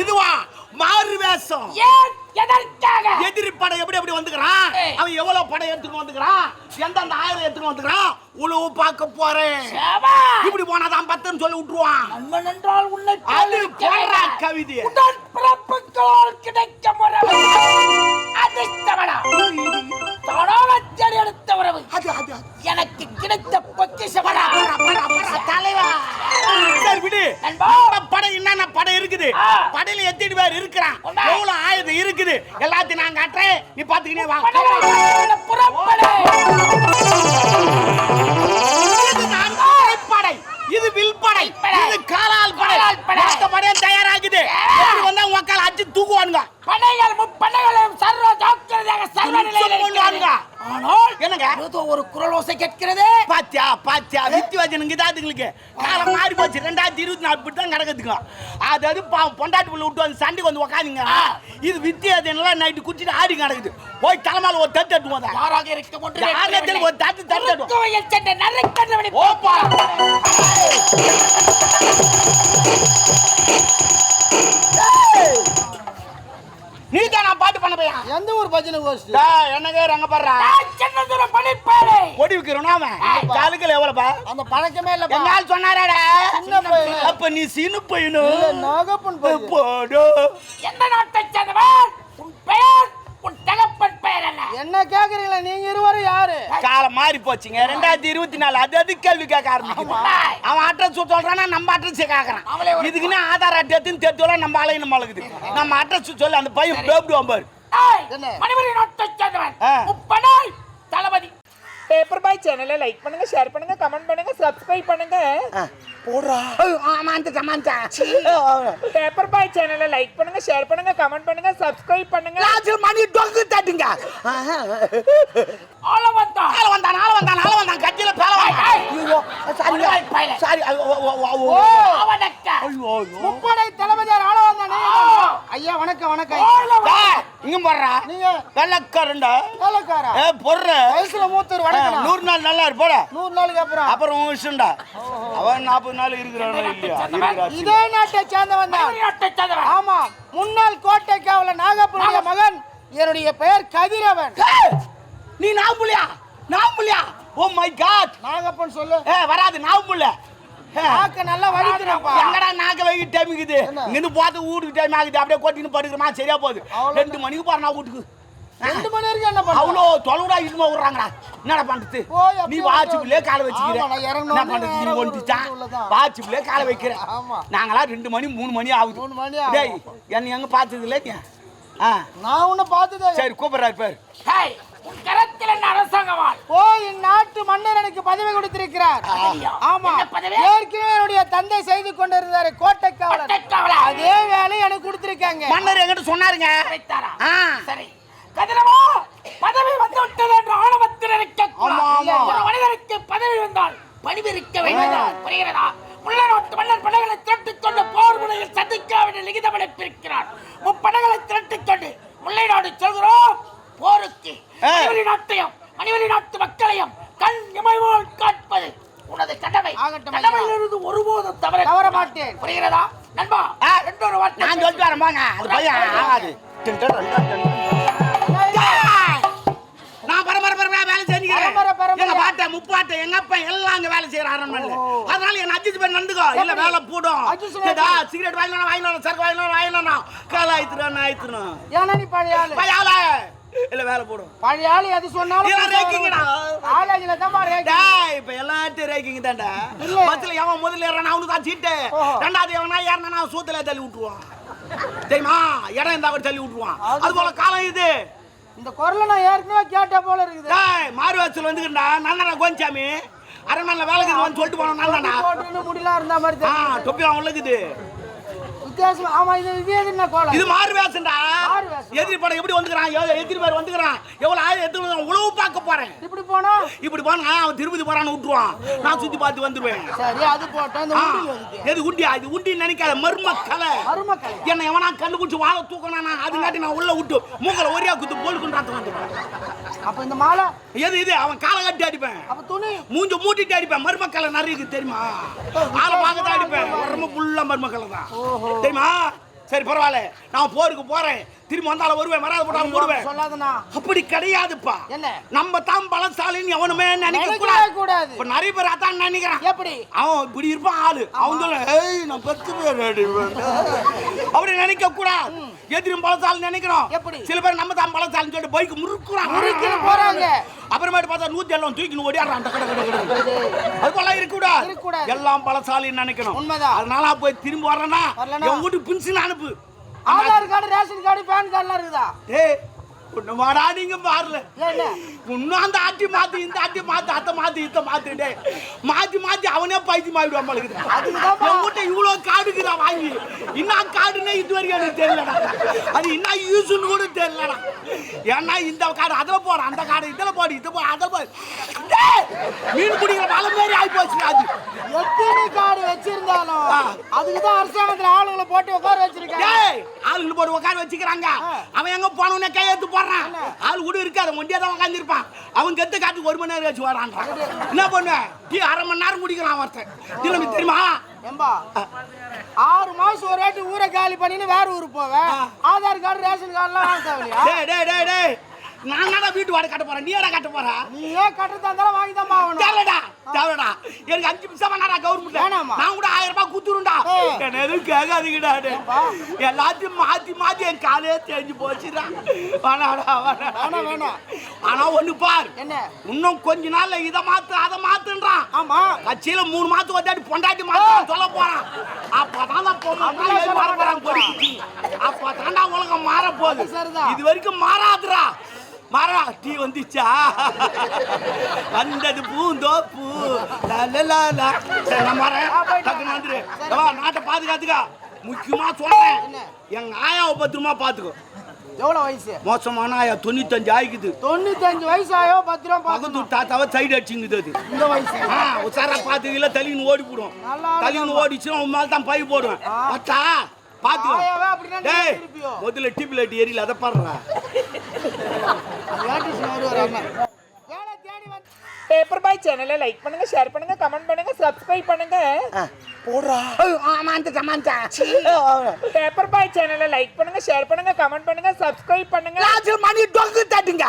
இதுவா மாறு வேஷம். எதிரி படம் எப்படி எப்படி வந்துக்கிறான். அவன் எவ்வளவு படம் எடுத்துட்டு வந்துக்கிறான் எந்தெந்த ஆயிரம் எடுத்துட்டு வந்துக்கிறான் உழவு பார்க்க போறேன். இப்படி போனாதான் பத்துன்னு சொல்லி விட்டுருவான். என்றால் உன்னை அது போடுறா. கவிதை. உடன் பிறப்புகளால் கிடைக்க உறவு அதிர்ஷ்டவனா நீ ஆனால் என்னங்க? ஏதோ ஒரு குரல் ஓசை கேட்கிறது. பாத்தியா பாத்தியா வித்தி வச்சனுங்க இதாதுங்களுக்கு காலம் மாறி போச்சு. ரெண்டாயிரத்தி இருபத்தி நாலு இப்படி தான் கிடக்குதுங்க. அதாவது பாவம் பொண்டாட்டி புள்ள விட்டு வந்து சண்டைக்கு வந்து உக்காந்துங்க. இது வித்தி அதெல்லாம் நைட்டு குடிச்சிட்டு ஆடி கிடக்குது. போய் தலைமையில ஒரு தட்டு தட்டு போதா யாராக இருக்க யாரத்தில் ஒரு தட்டு தட்டு தட்டு குறுக்குவையில் சென்ற நறுக்கண்ணவனை ஓப்பா. நீ தான் நான் பாட்டு பண்ண பையன் எந்த ஒரு பஜனை கோஷ்டி? டேய், என்னங்க ரங்க பாடுறா சின்ன தூரம் பணிப்பாளே கொடி விக்கிறோம் அவன். காலுக்குல எவ்வளவுப்பா? அந்த பழக்கமே இல்லப்பா. எங்க ஆள் சொன்னாராடா. அப்ப நீ சின்ன பையனும் இல்ல, நாகப்பன் போடு. எந்த நாட்டை சேர்ந்தவன் உன் பெயர்? என்ன கேக்குறீங்களா? நீங்க இருவரும் யாரு? காலம் மாறி போச்சுங்க. ரெண்டாயிரத்தி இருபத்தி நாலு அது அது கேள்வி கேட்க ஆரம்பிக்குது? ஆமா. அவன் அட்ரஸ் சொல்றானா நம்ம அட்ரஸ் கேக்குறான். இதுக்குன்னு ஆதார் அட்டை எடுத்துன்னு நம்ம ஆலையும் நம்ம அழகுது. நம்ம அட்ரஸ் சொல்லி அந்த பையன் பேப்பிடுவான் பாரு? மணிமணி நாட்டை சேர்ந்தவன். பேப்பர் பாய் சேனலை லைக் பண்ணுங்க ஷேர் பண்ணுங்க கமெண்ட் பண்ணுங்க சப்ஸ்கிரைப் பண்ணுங்க. போடுறா. ஆமாந்த சமாந்தா பேப்பர் பாய் சேனலை லைக் பண்ணுங்க ஷேர் பண்ணுங்க கமெண்ட் பண்ணுங்க சப்ஸ்கிரைப் பண்ணுங்க. லாஸ்ட் மணி டொங்கு தட்டுங்க. ஆள வந்தான் ஆள வந்தான் ஆள வந்தான் ஆள வந்தான் கட்சியில பேல ஐயோ சாரி. சாரி ஓ அவனக்க. ஐயோ முப்படை தளபதியார் ஆள வந்தானே ஆ. ஐயா வணக்கம் வணக்கம் ஆள வந்தான். டேய், இங்க போடுறா? நீங்க? வெள்ளக்காரண்டா ஏ பொருள் வயசுல மூத்தர் வணக்கம் நூறு நாள் நல்லா இருப்போட நூறு நாளுக்கு அப்புறம். அப்புறம் உன் விஷயம்டா. அவன் நாற்பது நாள் இருக்கிறானோ இல்லையா. இதே நாட்டை சேர்ந்தவன் தான். ஆமா. முன்னாள் கோட்டை காவலர் நாகப்பனுடைய மகன் என்னுடைய பெயர் கதிரவன். நீ நாம்புலியா? நாம்புலியா? ஓ மை காட் நாகப்பன் சொல்லு. ஏ வராது நாம்புல. நாக்க நல்லா வலிக்கிறப்பா எங்கடா நாக்க வைக்க டைம் இருக்குது? இங்கிருந்து போறது வீட்டுக்கு டைம் ஆகுது. அப்படியே கொட்டின்னு படுக்கிறமா சரியா போகுது. ரெண்டு மணிக்கு போறா வீட்டுக்கு. ரெண்டு மணி வரைக்கும் என்ன பண்ண அவ்வளோ தொலைவுடா இனிமே விடுறாங்கடா. என்னடா பண்றது? நீ அப்படியே வாட்சிப்புலயே காலை ஆமா, நான் வச்சுக்கிற. இறங்குன என்ன பண்றது? நீ ஒண்டிச்சா. வாட்சிப்புலயே காலை வைக்கிற. ஆமா. நாங்களாம் ரெண்டு மணி மூணு மணி ஆகுது. மூணு மணி. டேய் என்ன எங்க பார்த்தது இல்லை நீ? ஆ. நான் உன்னை பார்த்ததே சரி கூப்பிடுறாரு பேர். ஏய், என்ன அரசாங்கவாள் ஓ இந்நாட்டு மன்னர் எனக்கு பதவி கொடுத்திருக்கிறார்? ஆமா? ஏற்கனவே என்னுடைய தந்தை செய்து கொண்டிருந்தாரு கோட்டை காவலர்? அதே வேலை எனக்கு கொடுத்திருக்காங்க. மன்னர் என்கிட்ட சொன்னாருங்க. சரி. கதிரவா பதவி வந்து விட்டது என்று ஆணவத்தில் இருக்க. ஒரு மனிதனுக்கு பதவி வந்தால் பணிவு இருக்க வேண்டும் புரிகிறதா? முல்லை நாட்டு மன்னர் படைகளை திரட்டிக் கொண்டு போர் முனையில் சந்திக்காவிட லிகிதம் அனுப்பியிருக்கிறார். முப்படைகளை திரட்டிக் கொண்டு முல்லை நாடு செல்கிறோம். மணிவழி நாட்டையும் மணிவழி நாட்டு மக்களையும் கண் இமைவோல் காட்பது உனது கடமை. கடமையிலிருந்து ஒருபோதும் தவற தவற மாட்டேன். புரிகிறதா? நண்பா. ரெண்டொரு வார்த்தை நான் சொல்லிட்டு வரேன் போங்க. அது பையன் ஆகாது! நான் பரம்பரை பரம்பரையா வேலை செஞ்சுக்கிறேன் பரம்பரை? எங்க பாட்டை முப்பாட்டை எங்க அப்பா எல்லாம் அங்க வேலை செய்யற அரண்மனையில. அதனால என்ன அஜித் பேர் நண்டுக்கோ. இல்ல? வேலை போடும். அட்ஜஸ்ட் சிகரெட் வாங்கினா வாங்கினா சரக்கு வாங்கினா வாங்கினா கால ஆயித்துறா ஆயித்துனா ஏன்னா நீ பழைய பையால இல்ல வேலை போடும் பழைய ஆளு எது சொன்னாலும் ரேக்கிங்கடா. காலேஜ்ல தான் ரேக்கிங். டேய் இப்ப எல்லாத்தையும் ரேக்கிங் தான்டா. பஸ்ல எவன் முதல்ல ஏறானா அவனுக்கு தான் சீட்டு. ரெண்டாவது எவனா ஏறினா சூத்துல தள்ளி விட்டுருவான். தெரியுமா? இடம் இருந்தா கூட தள்ளி விட்டுருவான். அது போல காலம் இது. இந்த குரலை நான் ஏற்கனவே கேட்ட போல இருக்குது. டேய் மாறுவாச்சல் வந்துக்கிட்டா நந்தனா கோஞ்சாமி அரண்மனையில் வேலைக்கு வந்து சொல்லிட்டு போனோம் போட்டுன்னு முடியலாம் இருந்த மாதிரி. தொப்பி அவன் உள்ளக்குது. வித்தியாசம் ஆமா இது இது என்ன கோலம்? இது மாறு வேஷம்டா மாறு வேஷம் எதிரி படம் எப்படி வந்துக்கிறான்? எதிரி பேர் வந்துக்கிறான். எவ்வளவு ஆயிரம் வந்து உழவு பார்க்க போறேன். இப்படி போனா? இப்படி போனா அவன் திருப்பதி போறான்னு விட்டுருவான். நான் சுத்தி பார்த்து வந்துருவேன். சரி அது எதுக்கு எது உண்டியா? இது உண்டி நினைக்காத மர்ம கலை என்ன எவனா கண்டுபிடிச்சு வாழை தூக்கணா அதுங்காட்டி நான் உள்ள விட்டு மூக்கல ஒரே குத்து போலுக்குன்றாத்த வந்துடுவேன் அப்ப இந்த மாலை? எது இது? அவன் காலை கட்டி அடிப்பேன். அப்ப துணி? மூஞ்ச மூட்டிட்டு அடிப்பேன். மருமக்களை நிறைய தெரியுமா? ஆளை பார்க்க தான் அடிப்பேன் உடம்பு ஃபுல்லா மருமக்களை தான் தெரியுமா? சரி பரவாயில்ல. நான் போருக்கு போறேன். திரும்பி வந்தாலும் வருவேன் வராத போட்டாலும் போடுவேன். சொல்லாதண்ணா. அப்படி கிடையாதுப்பா. என்ன? நம்ம தான் பலசாலின்னு எவனுமே நினைக்க கூடாது. கூடாது. இப்ப நிறைய பேர் அதான் நினைக்கிறான். எப்படி? அவன் இப்படி இருப்பான் ஆளு. அவன் சொல்ல ஏய் நான் பத்து பேர் அடிப்பேன்." அப்படி நினைக்க கூடாது. எதிரும் பலசாலி நினைக்கிறோம். எப்படி? சில பேர் நம்ம தான் பலசாலின்னு சொல்லிட்டு பைக் முறுக்குறான் முறுக்கின்னு போறாங்க. அப்புறமேட்டு பார்த்தா நூத்தி எல்லாம் தூக்கின்னு ஓடியாடுறான் அந்த கடை கடை கடை அதுக்கெல்லாம் இருக்கக்கூடாது. இருக்கக்கூடாது. எல்லாம் பலசாலின்னு நினைக்கணும். உண்மைதான். அதனால போய் திரும்பி வரேன்னா வரலனா? என் வீட்டுக்கு பின்சின் அனுப்பு. Aadhaar card ration card PAN கார்டுலாம் இருக்குதா? ஏய் ஒண்ணு வாடா நீங்க என்ன இன்னும் அந்த ஆட்டி மாத்து இந்த ஆட்டி மாத்து அத்தை மாத்து இத்த மாத்து டேய். மாத்தி மாத்தி அவனே பைத்தியம் ஆயிடுவான் மளுக்கு அதுக்குதான்ப்பா. என் வீட்டை இவ்வளோ காடுக்குறா வாங்கி என்ன காடுன்னே இது வரைக்கும் எனக்கு தெரியலடா. அது என்ன யூஸ்னு கூட தெரியலடா. ஏன்னா இந்த காடு அதில் போற அந்த காடு இதில் போடு இது போ அதில் போடு மீன் பிடிக்கிற வலை மாரி ஆகி போச்சு அது. எத்தனை கார்டு வச்சிருந்தாலும். அதுக்கு தான் அரசாங்கத்துல ஆளுங்களை போட்டு உட்கார ஆளுங்க போட்டு உட்கார வச்சுக்கிறாங்க. அவன் எங்க போனவனே கையெழுத்து போடுறான். ஆள் கூட இருக்காது ஒண்டியா தான் உட்காந்துருப்பான் அவன் கெத்த காட்டுக்கு ஒரு மணி நேரம் கழிச்சு வரான்றான். என்ன பண்ணுவேன் டீ அரை மணி நேரம் குடிக்கிறான் ஒருத்தன். திரும்பி தெரியுமா? ஆறு மாசம் ஒரு வாட்டி ஊரை காலி பண்ணின்னு வேற ஊருக்கு போவேன். ஆதார் கார்டு ரேஷன் கார்டுலாம் வாங்க தேவையா டேய் டேய் டேய் டேய். நான் வீட்டு வாடகை கட்ட போறேன்? நீ கட்ட போற? நீ ஏன் கட்டுறதா இருந்தாலும் வாங்கி தான் ஆகணும் தேவைடா. எனக்கு அஞ்சு நிமிஷம் வேணாடா கவர்மெண்ட்? நான் கூட ஆயிரம் ரூபாய் குத்துருண்டா. என்ன எதுவும் கேட்காதீங்கடா? எல்லாத்தையும் மாத்தி மாத்தி என் காலையே தேஞ்சு போச்சுடா. வேணாடா வேணாடா. வேணாம் ஆனா ஒண்ணு பார். என்ன? இன்னும் கொஞ்ச நாள்ல இத மாத்து அதை மாத்துன்றான். ஆமா. கட்சியில மூணு மாத்து வந்தாடி பொண்டாட்டி மாத்து சொல்ல போறான். அப்பதான் போறான் மாட்டான்ப்பா. அப்பதான்டா உலகம் மாற போகுது. இது வரைக்கும் மாறாதுடா. மாறா டீ வந்துச்சா? வந்தது. சரி. வா, நாட்டை பாதுகாத்துக்கா. முக்கியமா சொல்றேன்? எங்க ஆயாவை பத்திரமா பாத்துக்கோ எவ்வளவு வயசு? மோசமான ஆயா தொண்ணூத்தஞ்சு ஆயிக்குது. தொண்ணூத்தஞ்சு வயசு ஆயோ பத்து ரூபா பக்கத்து தாத்தாவை சைடு அடிச்சுங்குது அது. இந்த வயசு. ஆ, உசாரா பாத்துக்கல தலின்னு ஓடி போடும் தலின்னு. ஓடிச்சுன்னா உன் மேல தான் பை போடுவேன். ஆ. பத்தா பாத்துக்கோ. ஆயாவே அப்படின்னா நீ டேய் திருப்பியோ? முதல்ல டிப் லைட் எரியல அதை பாடுறா பேப்பர் பாய் சேனலை லைக் பண்ணுங்க ஷேர் பண்ணுங்க கமெண்ட் பண்ணுங்க சப்ஸ்கிரைப் பண்ணுங்க. போடுறா. ஆமாண்டா மாண்டா பேப்பர் பாய் சேனலை லைக் பண்ணுங்க ஷேர் பண்ணுங்க கமெண்ட் பண்ணுங்க சப்ஸ்கிரைப் பண்ணுங்க. மணி டொங்கு தட்டுங்க.